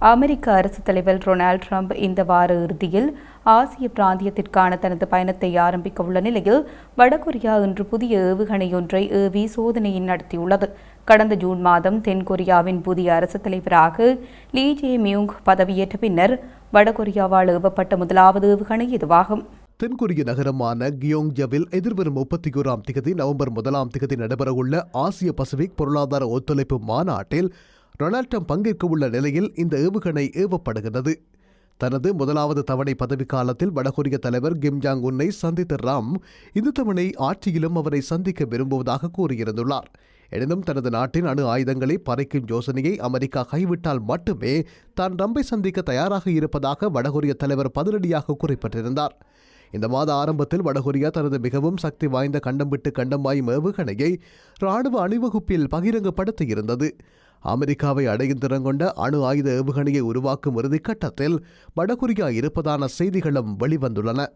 அமெரிக்க அரசு தலைவர் Donald Trump இந்த வார இறுதியில் ஆசிய பிராந்தியத்திற்கான தனது பயணத்தை ஆரம்பிக்க உள்ள நிலையில் வடகொரியா இன்று புதிய ஏவுகணை ஒன்றை ஏவி சோதனையை நடத்தியுள்ளது. கடந்த ஜூன் மாதம் தென்கொரியாவின் புதிய அரசு தலைவராக லீ ஜே மியூங் பதவியேற்ற பின்னர் வடகொரியாவால் ஏவப்பட்ட முதலாவது ஏவுகணை இதுவாகும். தென்கொரிய நகரமான கியோங்ஜவில் எதிர்வரும் முப்பத்தி ஓராம் திகதி நவம்பர் முதலாம் திகதி நடைபெறவுள்ள ஆசிய பசிபிக் பொருளாதார ஒத்துழைப்பு மாநாட்டில் டொனால்ட் ட்ரம்ப் பங்கேற்க உள்ள நிலையில் இந்த ஏவுகணை ஏவப்படுகிறது. தனது முதலாவது தவணை பதவிக்காலத்தில் வடகொரிய தலைவர் கிம் ஜாங் உன்னை சந்தித்த ராம் இந்த தவணை ஆட்சியிலும் அவரை சந்திக்க விரும்புவதாக கூறியிருந்துள்ளார். எனினும் தனது நாட்டின் அணு ஆயுதங்களை பறைக்கும் யோசனையை அமெரிக்கா கைவிட்டால் மட்டுமே தான் ரம்பை சந்திக்க தயாராக இருப்பதாக வடகொரிய தலைவர் பதிலடியாக குறிப்பிட்டிருந்தார். இந்த மாத ஆரம்பத்தில் வடகொரியா தனது மிகவும் சக்தி வாய்ந்த கண்டம் விட்டு கண்டம் வாயும் ஏவுகணையை ராணுவ அணிவகுப்பில் பகிரங்கப்படுத்தியிருந்தது. அமெரிக்காவை அடையும் திறங்கொண்ட அணு ஆயுத ஏவுகணையை உருவாக்கும் இறுதிக்கட்டத்தில் வடகொரியா இருப்பதான செய்திகளும் வெளிவந்துள்ளன.